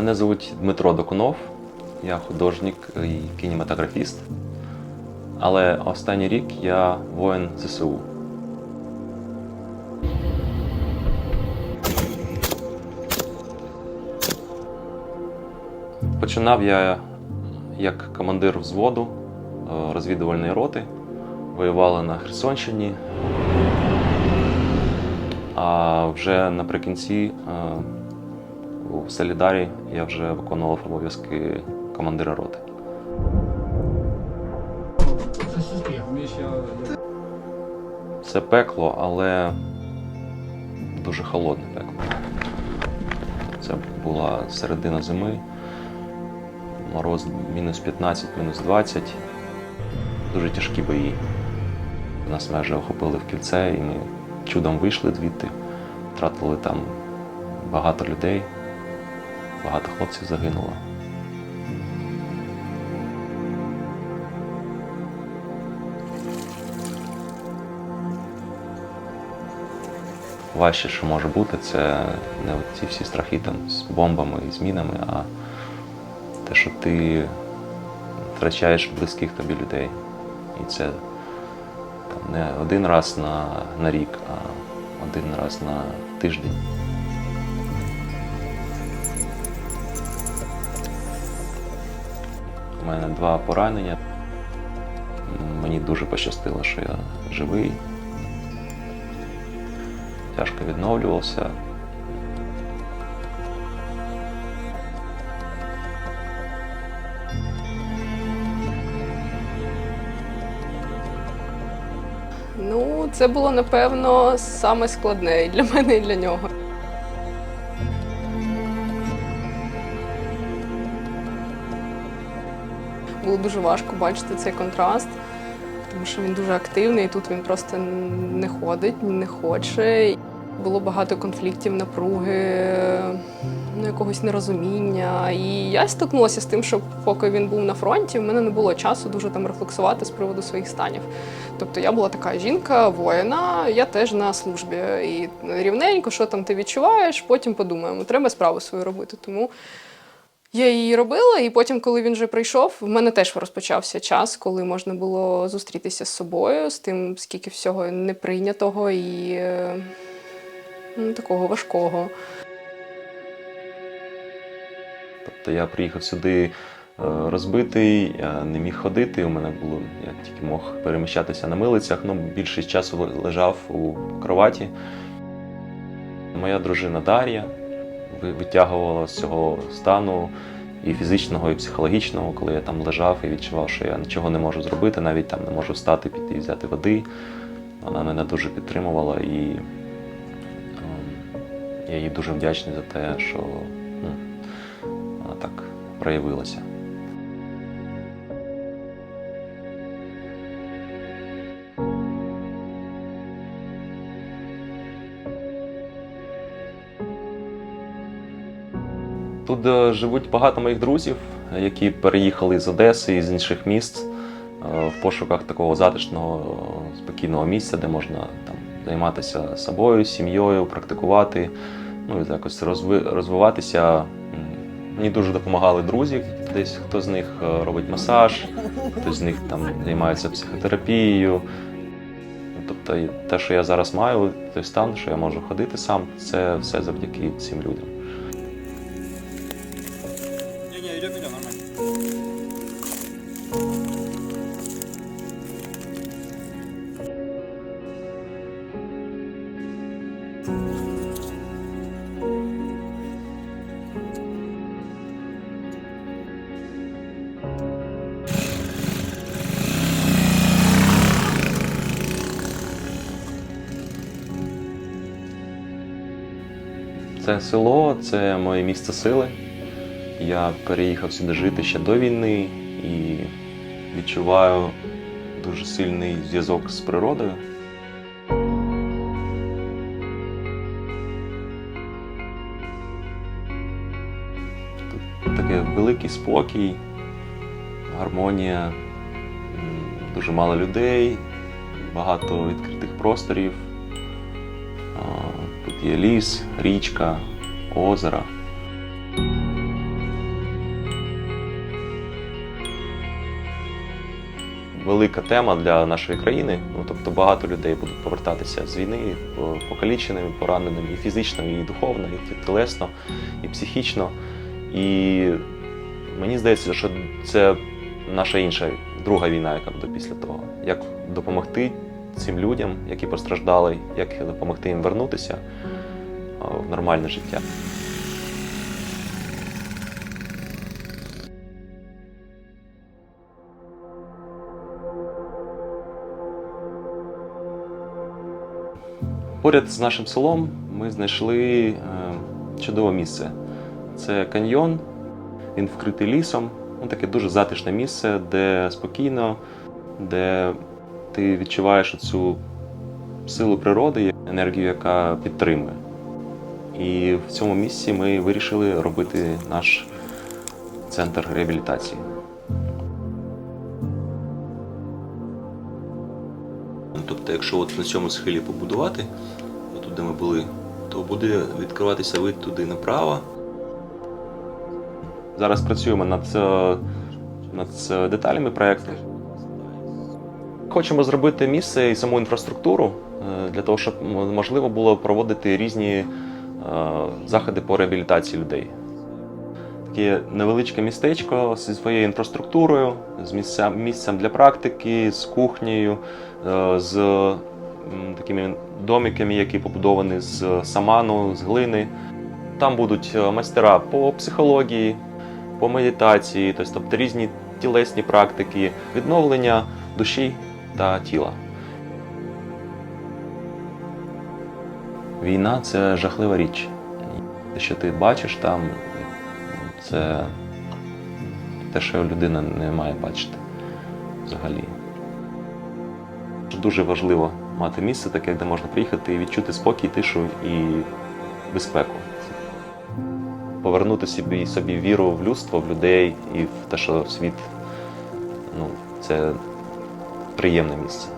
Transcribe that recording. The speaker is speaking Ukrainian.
Мене звуть Дмитро Докунов, я художник і кінематографіст. Але останній рік я воїн ЗСУ. Починав я як командир взводу е, розвідувальної роти. Воювали на Херсонщині. А вже наприкінці е, у Солідарі я вже виконував обов'язки командира роти. Це пекло, але дуже холодне пекло. Це була середина зими, мороз мінус 15, мінус 20. Дуже тяжкі бої. Нас майже охопили в кільце, і ми чудом вийшли звідти. Втратили там багато людей, багато хлопців загинуло. Важче, що може бути, це не ці всі страхи там з бомбами і з мінами, а те, що ти втрачаєш близьких тобі людей. І це там, не один раз на, на рік, а один раз на тиждень. Мене два поранення. Мені дуже пощастило, що я живий. Тяжко відновлювався. Ну, це було напевно саме складне і для мене, і для нього. Було дуже важко бачити цей контраст, тому що він дуже активний, і тут він просто не ходить, не хоче. Було багато конфліктів, напруги, ну, якогось нерозуміння. І я стикнулася з тим, що поки він був на фронті, в мене не було часу дуже там рефлексувати з приводу своїх станів. Тобто я була така жінка, воїна, я теж на службі. І рівненько, що там ти відчуваєш, потім подумаємо, треба справу свою робити. Тому я її робила, і потім, коли він вже прийшов, в мене теж розпочався час, коли можна було зустрітися з собою, з тим, скільки всього неприйнятого і е, ну, такого важкого. Тобто я приїхав сюди е, розбитий, я не міг ходити. У мене було, я тільки мог переміщатися на милицях, ну більшість часу лежав у кроваті. Моя дружина Дар'я витягувала з цього стану і фізичного, і психологічного, коли я там лежав і відчував, що я нічого не можу зробити, навіть там не можу встати, піти і взяти води. Вона мене дуже підтримувала і ем, я їй дуже вдячний за те, що ну, вона так проявилася. Тут е, живуть багато моїх друзів, які переїхали з Одеси і з інших міст е, в пошуках такого затишного, е, спокійного місця, де можна там, займатися собою, сім'єю, практикувати, ну і якось розви- розвиватися. Мені дуже допомагали друзі. Десь хто з них робить масаж, хтось з них там займається психотерапією. Ну, Тобто те, що я зараз маю, той стан, що я можу ходити сам, це все завдяки цим людям. Це село, це моє місце сили. Я переїхав сюди жити ще до війни і відчуваю дуже сильний зв'язок з природою. Тут такий великий спокій, гармонія, дуже мало людей, багато відкритих просторів. Є ліс, річка, озера. Велика тема для нашої країни. Ну тобто багато людей будуть повертатися з війни покаліченими, пораненими і фізично, і духовно, і тілесно, і психічно. І мені здається, що це наша інша друга війна, яка буде після того. Як допомогти цим людям, які постраждали, як допомогти їм вернутися в нормальне життя. Поряд з нашим селом ми знайшли е, чудове місце. Це каньйон, він вкритий лісом. Ну, таке дуже затишне місце, де спокійно, де ти відчуваєш цю силу природи, енергію, яка підтримує. І в цьому місці ми вирішили робити наш центр реабілітації. Тобто, якщо от на цьому схилі побудувати, отут, де ми були, то буде відкриватися вид туди направо. Зараз працюємо над, е, над е, деталями проєкту. Хочемо зробити місце і саму інфраструктуру е, для того, щоб можливо було проводити різні е, заходи по реабілітації людей. Таке невеличке містечко зі своєю інфраструктурою, з місцем, місцем для практики, з кухнею, е, з такими домиками, які побудовані з саману, з глини. Там будуть майстера по психології, по медитації, тобто різні тілесні практики, відновлення душі та тіла. Війна це жахлива річ. Те, що ти бачиш там, це те, що людина не має бачити взагалі. Дуже важливо мати місце таке, де можна приїхати і відчути спокій, тишу і безпеку. Повернути собі, собі віру в людство, в людей і в те, що світ ну, це приємне місце.